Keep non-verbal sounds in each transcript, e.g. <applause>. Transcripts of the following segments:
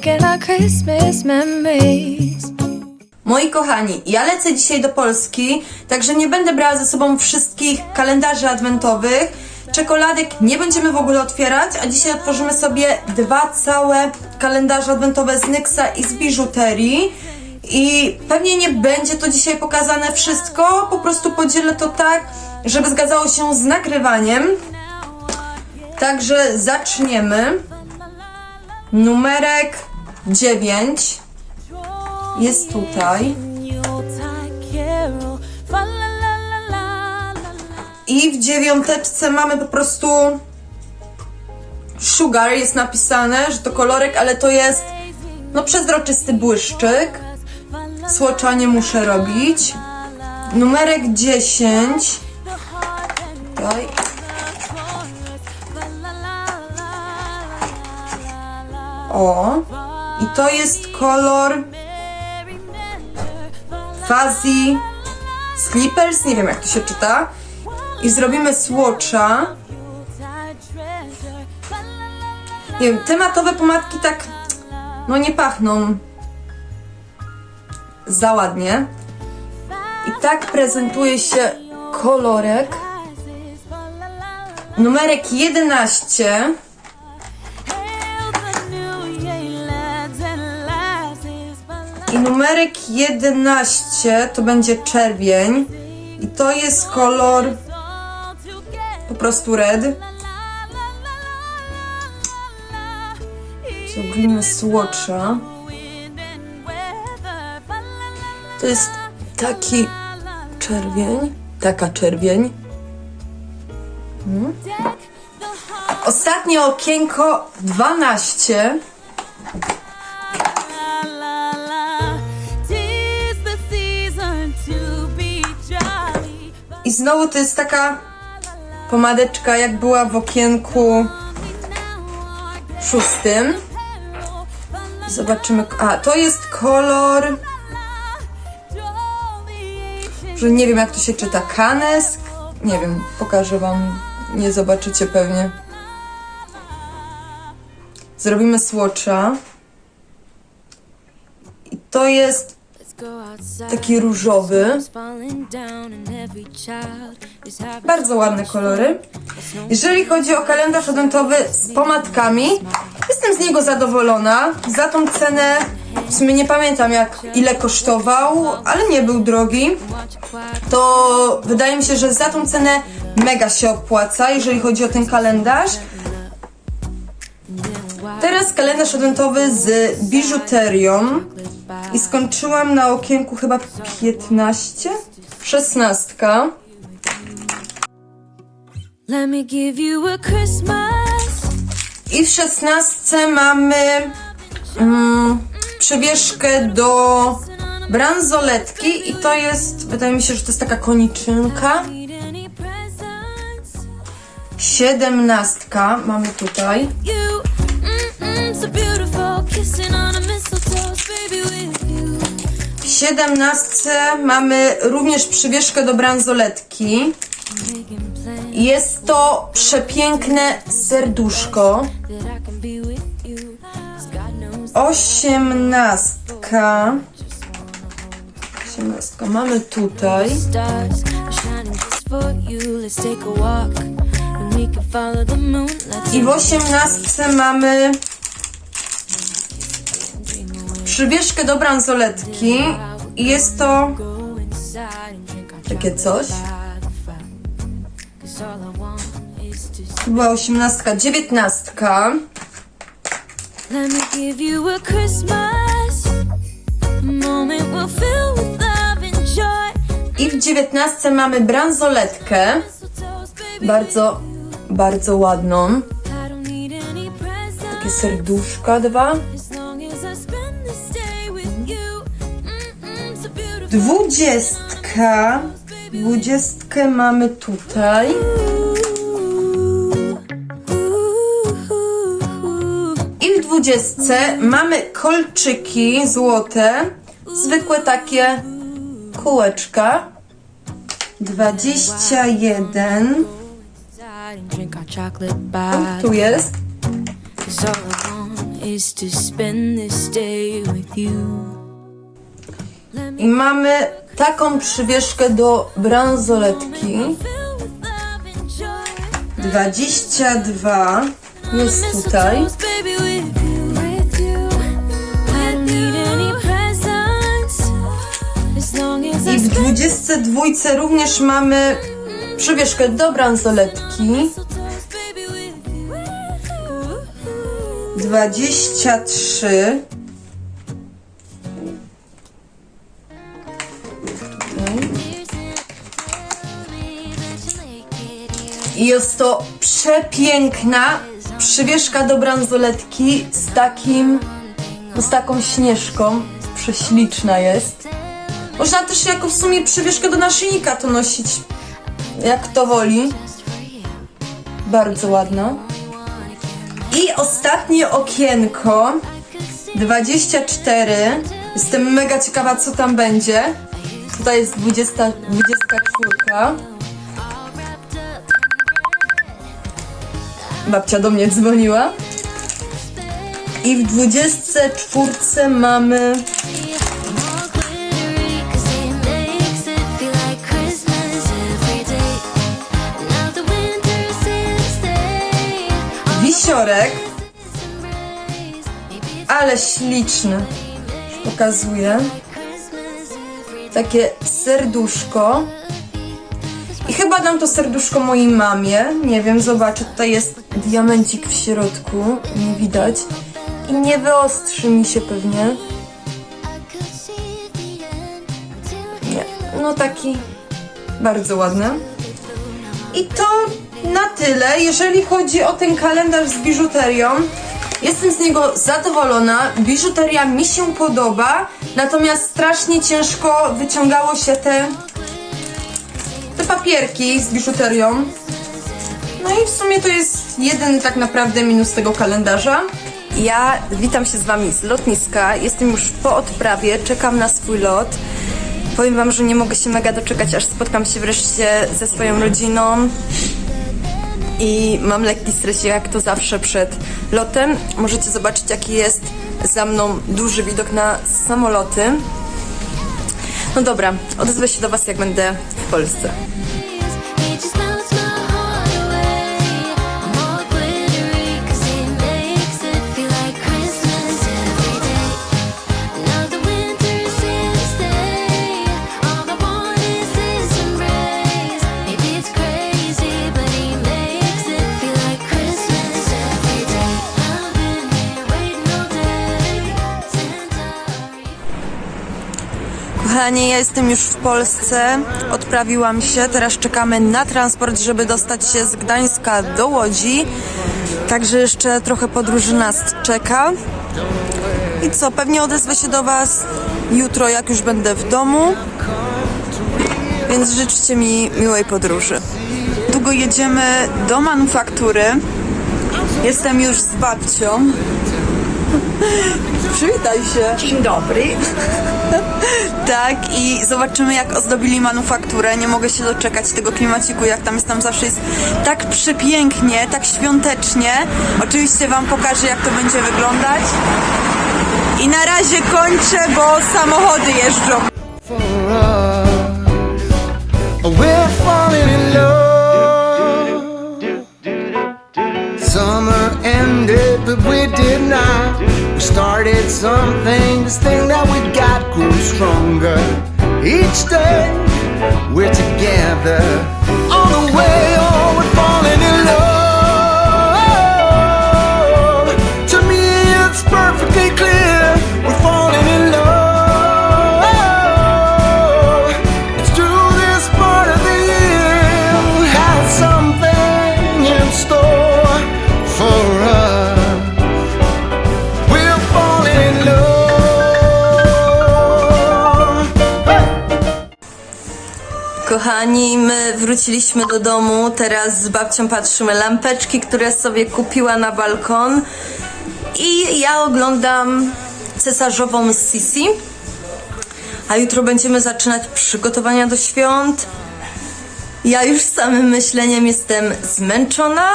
making our Christmas memories. Moi kochani, ja lecę dzisiaj do Polski, także nie będę brała ze sobą wszystkich kalendarzy adwentowych. Czekoladek nie będziemy w ogóle otwierać, a dzisiaj otworzymy sobie dwa całe kalendarze adwentowe z Nyxa i z biżuterii. I pewnie nie będzie to dzisiaj pokazane wszystko, po prostu podzielę to tak, żeby zgadzało się z nagrywaniem. Także zaczniemy. Numerek 9 jest tutaj. I w dziewiąteczce mamy po prostu sugar, jest napisane, że to kolorek, ale to jest no przezroczysty błyszczyk. Słocza nie muszę robić. Numerek 10. Tutaj. O. I to jest kolor Fuzzy Slippers, nie wiem jak to się czyta. I zrobimy swatcha. Nie wiem, tematowe pomadki tak, no nie pachną za ładnie. I tak prezentuje się kolorek. Numerek 11. I numerek 11 to będzie czerwień. I to jest kolor po prostu red. Zrobimy swatcha. To jest taki czerwień. Taka czerwień. Hmm. Ostatnie okienko 12. I znowu to jest taka pomadeczka, jak była w okienku szóstym. Zobaczymy. A, to jest kolor. Że nie wiem, jak to się czyta. Kanes? Nie wiem, pokażę Wam. Nie zobaczycie pewnie. Zrobimy swatcha. I to jest taki różowy. Bardzo ładne kolory. Jeżeli chodzi o kalendarz adwentowy z pomadkami, jestem z niego zadowolona. Za tą cenę w sumie nie pamiętam jak ile kosztował, ale nie był drogi. To wydaje mi się, że za tą cenę mega się opłaca, jeżeli chodzi o ten kalendarz. Teraz kalendarz adwentowy z biżuterią. I skończyłam na okienku chyba 15? 16. Let me give you a Christmas. I w 16 mamy mm, przywieszkę do bransoletki i to jest, wydaje mi się, że to jest taka koniczynka. 17 mamy tutaj. W 17 mamy również przywieszkę do bransoletki. Jest to przepiękne serduszko. I Osiemnastka. Osiemnastka mamy tutaj. stars are shining just przywieszkę do bransoletki. I jest to takie coś. była osiemnastka, dziewiętnastka. Let me give you a Christmas a moment we'll fill with love and joy. I w dziewiętnastce mamy bransoletkę. Bardzo, bardzo ładną. I don't need any presents Takie serduszka dwa. Dwudziestka. Dwudziestkę mamy tutaj. I w dwudziestce mamy kolczyki złote. Zwykłe takie kółeczka. Dwadzieścia jeden. Tu jest. all I want is to spend this day with you. I mamy taką przywieszkę do bransoletki. fill with love and joy. 22 jest tutaj. I w spend 22 również mamy przywieszkę do bransoletki. mistletoes, baby, with you, with you. 23. I jest to przepiękna przywieszka do bransoletki z takim, no z taką śnieżką. Prześliczna jest. Można też jako w sumie przywieszkę do naszyjnika to nosić, jak kto woli. Bardzo ładna. I ostatnie okienko 24. Jestem mega ciekawa, co tam będzie. Tutaj jest 20, 24. Babcia do mnie dzwoniła. I w 24 mamy wisiorek, ale śliczny. Pokazuję. Takie serduszko. I chyba dam to serduszko mojej mamie. Nie wiem, zobaczę. Tutaj jest diamencik w środku. Nie widać. I nie wyostrzy mi się pewnie. Nie. No taki bardzo ładny. I to na tyle, jeżeli chodzi o ten kalendarz z biżuterią. Jestem z niego zadowolona, biżuteria mi się podoba, natomiast strasznie ciężko wyciągało się te, papierki z biżuterią. No i w sumie to jest jeden tak naprawdę minus tego kalendarza. Ja witam się z Wami z lotniska, jestem już po odprawie, czekam na swój lot. Powiem Wam, że nie mogę się mega doczekać, aż spotkam się wreszcie ze swoją rodziną. I mam lekki stres, jak to zawsze przed lotem. Możecie zobaczyć, jaki jest za mną duży widok na samoloty. No dobra, odezwę się do Was, jak będę w Polsce. Kochani, ja jestem już w Polsce, odprawiłam się, teraz czekamy na transport, żeby dostać się z Gdańska do Łodzi. Także jeszcze trochę podróży nas czeka. I co, pewnie odezwę się do Was jutro, jak już będę w domu. Więc życzcie mi miłej podróży. Długo jedziemy do manufaktury. Jestem już z babcią. <laughs> Przywitaj się. Dzień dobry. <laughs> Tak, i zobaczymy jak ozdobili manufakturę. Nie mogę się doczekać tego klimaciku, jak tam jest. Tam zawsze jest tak przepięknie, tak świątecznie. Oczywiście Wam pokażę, jak to będzie wyglądać. I na razie kończę, bo samochody jeżdżą. Something. This thing that we got grew stronger. Each day we're together. Kochani, my wróciliśmy do domu. Teraz z babcią patrzymy lampeczki, które sobie kupiła na balkon. I ja oglądam cesarzową Sisi. A jutro będziemy zaczynać przygotowania do świąt. Ja już samym myśleniem jestem zmęczona,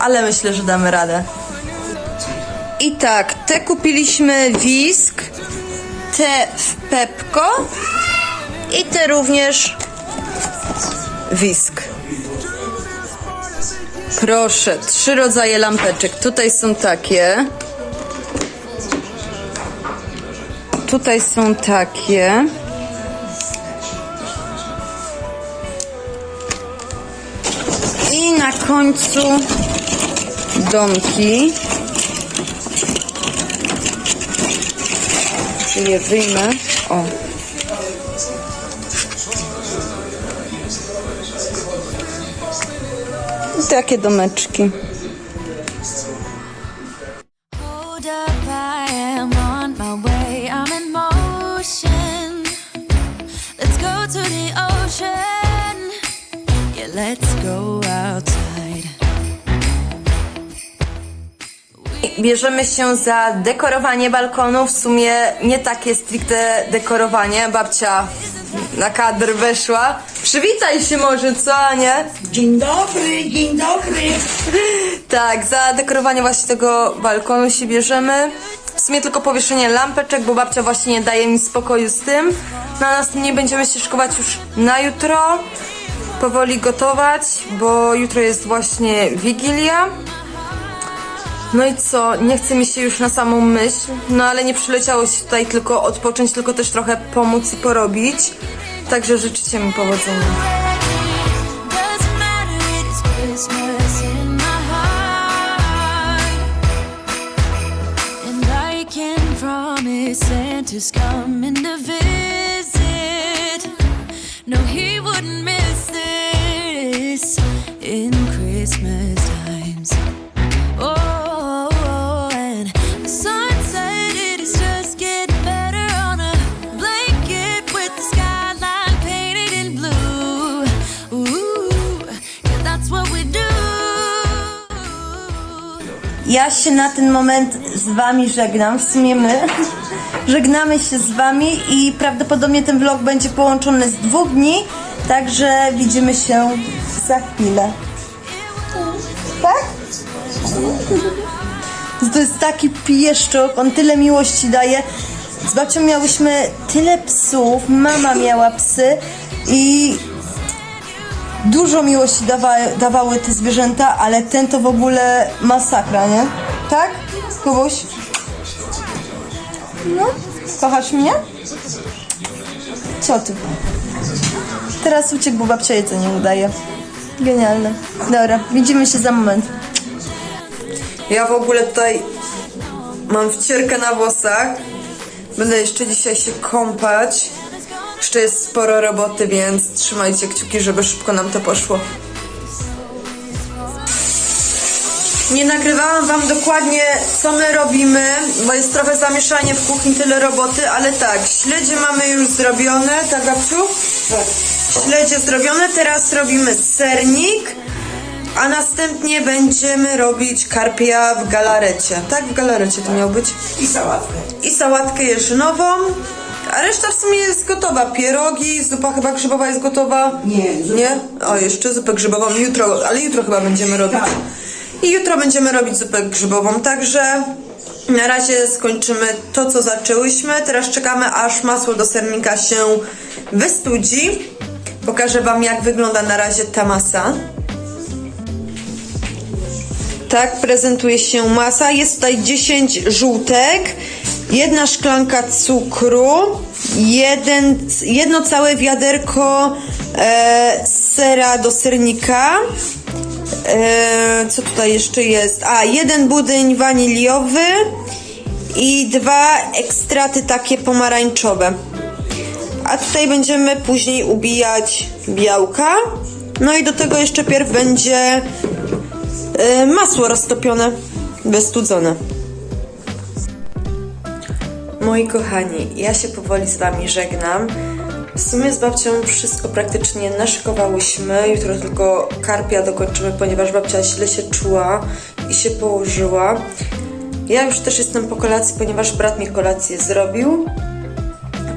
ale myślę, że damy radę. I tak, te kupiliśmy Wisk, te w Pepko i te również Wisk. Proszę, trzy rodzaje lampeczek. Tutaj są takie. Tutaj są takie. I na końcu domki. Je wyjmę. O. go outside. Bierzemy się za dekorowanie balkonu. W sumie nie takie stricte dekorowanie. Babcia na kadr weszła. Przywitaj się może, co, nie? Dzień dobry, dzień dobry. Tak, za dekorowanie właśnie tego balkonu się bierzemy. W sumie tylko powieszenie lampeczek, bo babcia właśnie nie daje mi spokoju z tym. Na następnie będziemy się szykować już na jutro. Powoli gotować, bo jutro jest właśnie Wigilia. No i co? Nie chce mi się już na samą myśl, no ale nie przyleciało się tutaj tylko odpocząć, tylko też trochę pomóc i porobić. Także życzcie mi powodzenia. Santa's coming to visit. No, he Ja się na ten moment z wami żegnam, w sumie my. Żegnamy się z wami i prawdopodobnie ten vlog będzie połączony z dwóch dni, także widzimy się za chwilę. Tak? To jest taki pieszczok, on tyle miłości daje. Z babcią miałyśmy tyle psów, mama miała psy i dużo miłości dawa, dawały te zwierzęta, ale ten to w ogóle masakra, nie? Tak? Kubuś? No? Kochasz mnie? Co ty? Teraz uciekł, bo babcia jedzenie udaje. Genialne. Dobra, widzimy się za moment. Ja w ogóle tutaj mam wcierkę na włosach. Będę jeszcze dzisiaj się kąpać. Jeszcze jest sporo roboty, więc trzymajcie kciuki, żeby szybko nam to poszło. Nie nagrywałam wam dokładnie, co my robimy, bo jest trochę zamieszanie w kuchni, tyle roboty, ale tak, śledzie mamy już zrobione, tak Gabciu? Tak. Śledzie zrobione, teraz robimy sernik, a następnie będziemy robić karpia w galarecie. Tak, w galarecie to miał być I sałatkę. i sałatkę jeżynową, a reszta w sumie jest gotowa. Pierogi, zupa chyba grzybowa jest gotowa. Nie, zupa- Nie? O, jeszcze zupę grzybową jutro, ale jutro chyba będziemy robić. Tak. I jutro będziemy robić zupę grzybową, także na razie skończymy to, co zaczęłyśmy. Teraz czekamy, aż masło do sernika się wystudzi. Pokażę Wam, jak wygląda na razie ta masa. Tak prezentuje się masa. Jest tutaj 10 żółtek, jedna szklanka cukru, jeden, jedno całe wiaderko e, sera do sernika. E, co tutaj jeszcze jest? A, jeden budyń waniliowy i dwa ekstraty takie pomarańczowe. A tutaj będziemy później ubijać białka. No i do tego jeszcze pierw będzie e, masło roztopione, wystudzone. Moi kochani, ja się powoli z Wami żegnam. W sumie z babcią wszystko praktycznie naszykowałyśmy. Jutro tylko karpia dokończymy, ponieważ babcia źle się czuła i się położyła. Ja już też jestem po kolacji, ponieważ brat mi kolację zrobił.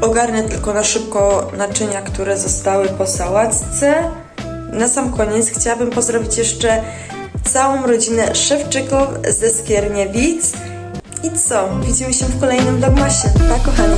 Ogarnę tylko na szybko naczynia, które zostały po sałatce. Na sam koniec chciałabym pozdrowić jeszcze całą rodzinę Szewczyków ze Skierniewic I co? Widzimy się w kolejnym vlogmasie. Pa kochani!